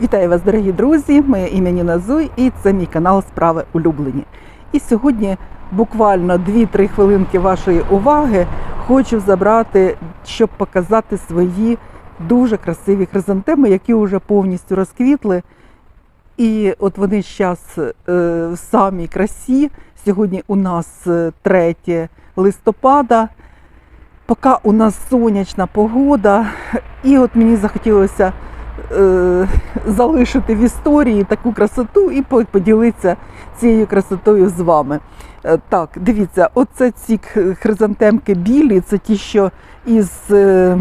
Вітаю вас, дорогі друзі! Моє ім'я Ніна Зуй і це мій канал Справи улюблені. І сьогодні буквально 2-3 хвилинки вашої уваги хочу забрати, щоб показати свої дуже красиві хризантеми, які вже повністю розквітли. І от вони зараз е, в самій красі. Сьогодні у нас е, 3 листопада. Поки у нас сонячна погода, і от мені захотілося е, залишити в історії таку красоту і поділитися цією красотою з вами. Е, Так, дивіться, оце ці хризантемки білі, це ті, що із е,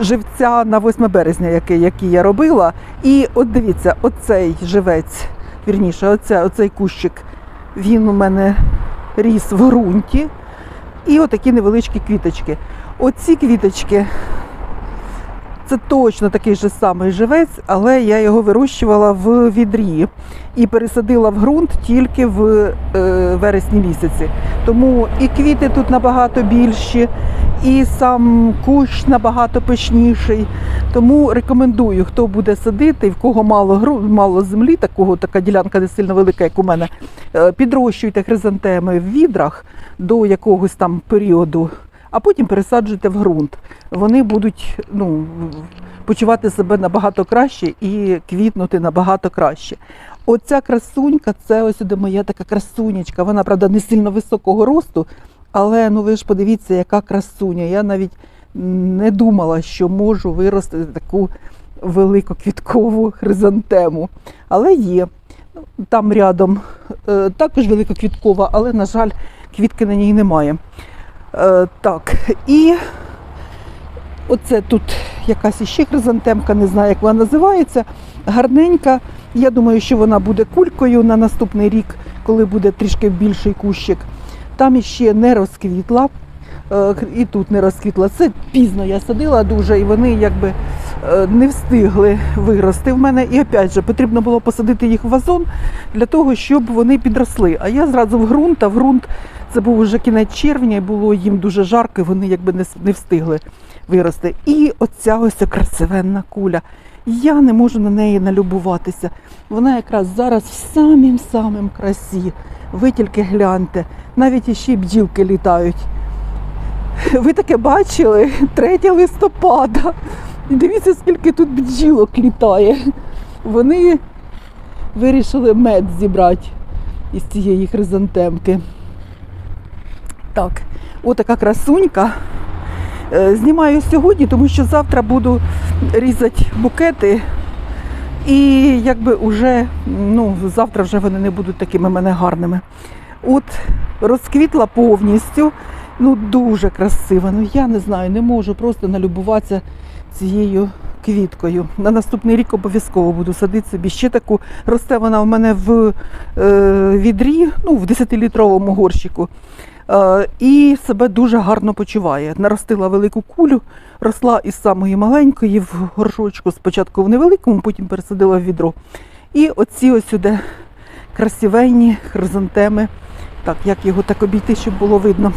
живця на 8 березня, який, який я робила. І от дивіться, оцей живець, вірніше, оця, оцей кущик, він у мене ріс в ґрунті. І отакі невеличкі квіточки. Оці квіточки це точно такий же самий живець, але я його вирощувала в відрі і пересадила в ґрунт тільки в е, вересні місяці. Тому і квіти тут набагато більші, і сам кущ набагато пишніший. Тому рекомендую, хто буде садити, в кого мало мало землі, такого така ділянка не сильно велика, як у мене. е, Підрощуйте хризантеми в відрах до якогось там періоду, а потім пересаджуйте в ґрунт. Вони будуть ну, почувати себе набагато краще і квітнути набагато краще. Оця красунька, це ось сюди моя така красунечка. Вона, правда, не сильно високого росту, але ну ви ж подивіться, яка красуня. Я навіть не думала, що можу виростити таку велику квіткову хризантему. Але є. Там рядом е, також великоквіткова, але, на жаль, квітки на ній немає. Е, так, і оце тут якась іще хризантемка, не знаю, як вона називається. Гарненька. Я думаю, що вона буде кулькою на наступний рік, коли буде трішки більший кущик. Там іще не розквітла. е, І тут не розквітла. Це пізно я садила дуже, і вони якби е, не встигли вирости в мене. І опять же, потрібно було посадити їх в вазон для того, щоб вони підросли. А я зразу в ґрунт, а в ґрунт це був вже кінець червня, і було їм дуже жарко, і вони якби не, не встигли вирости. І оця ось красивенна куля. Я не можу на неї налюбуватися. Вона якраз зараз в самім самім красі. Ви тільки гляньте, навіть іще бджілки літають. Ви таке бачили 3 листопада. Дивіться, скільки тут бджілок літає. Вони вирішили мед зібрати із цієї хризантемки. Так, отака красунька. Е, Знімаю сьогодні, тому що завтра буду різати букети. І якби уже, ну, завтра вже вони не будуть такими мене гарними. От розквітла повністю, ну дуже красива. Ну я не знаю, не можу просто налюбуватися цією квіткою. На наступний рік обов'язково буду садити собі ще таку. Росте вона в мене в е, відрі, ну в 10-літровому горщику. Е, і себе дуже гарно почуває. Наростила велику кулю, росла із самої маленької в горшочку, спочатку в невеликому, потім пересадила в відро. І оці ось сюди красивенні хризантеми. Так, як його так обійти, щоб було видно.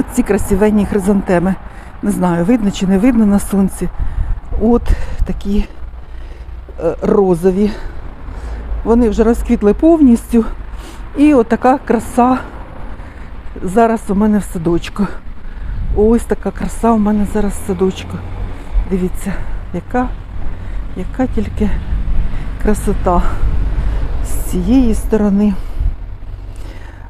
Оці красивенні хризантеми. Не знаю, видно чи не видно на сонці. От такі е, розові. Вони вже розквітли повністю. І от така краса зараз у мене в садочку. Ось така краса у мене зараз в садочку. Дивіться, яка, яка тільки красота з цієї сторони.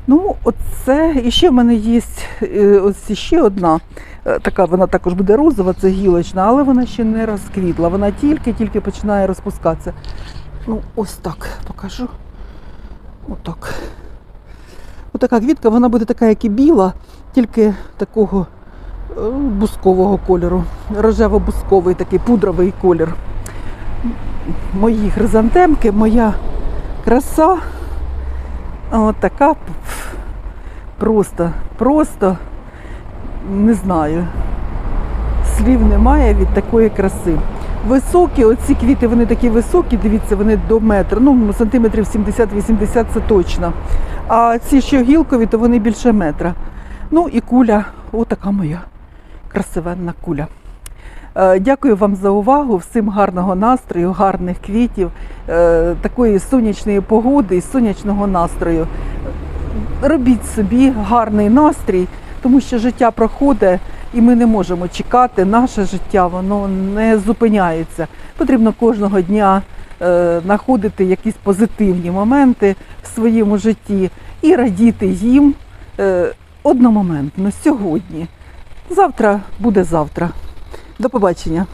Ну, оце. І ще в мене є е, ось ще одна. е, Така вона також буде розова, це гілочна, але вона ще не розквітла. Вона тільки-тільки починає розпускатися. Ну, ось так покажу. Отак. Отака квітка, вона буде така, як і біла, тільки такого е, бускового кольору. Рожево-бусковий такий пудровий колір. Мої хризантемки, моя краса. От така просто, просто не знаю. Слів немає від такої краси. Високі, оці квіти, вони такі високі, дивіться, вони до метра, ну сантиметрів 70-80 це точно. А ці що гілкові, то вони більше метра. Ну і куля, отака моя красивенна куля. Е, Дякую вам за увагу. Всім гарного настрою, гарних квітів, е, такої сонячної погоди і сонячного настрою. Робіть собі гарний настрій, тому що життя проходить і ми не можемо чекати. Наше життя воно не зупиняється. Потрібно кожного дня знаходити якісь позитивні моменти в своєму житті і радіти їм е, одномоментно сьогодні. Завтра буде завтра. До побачення.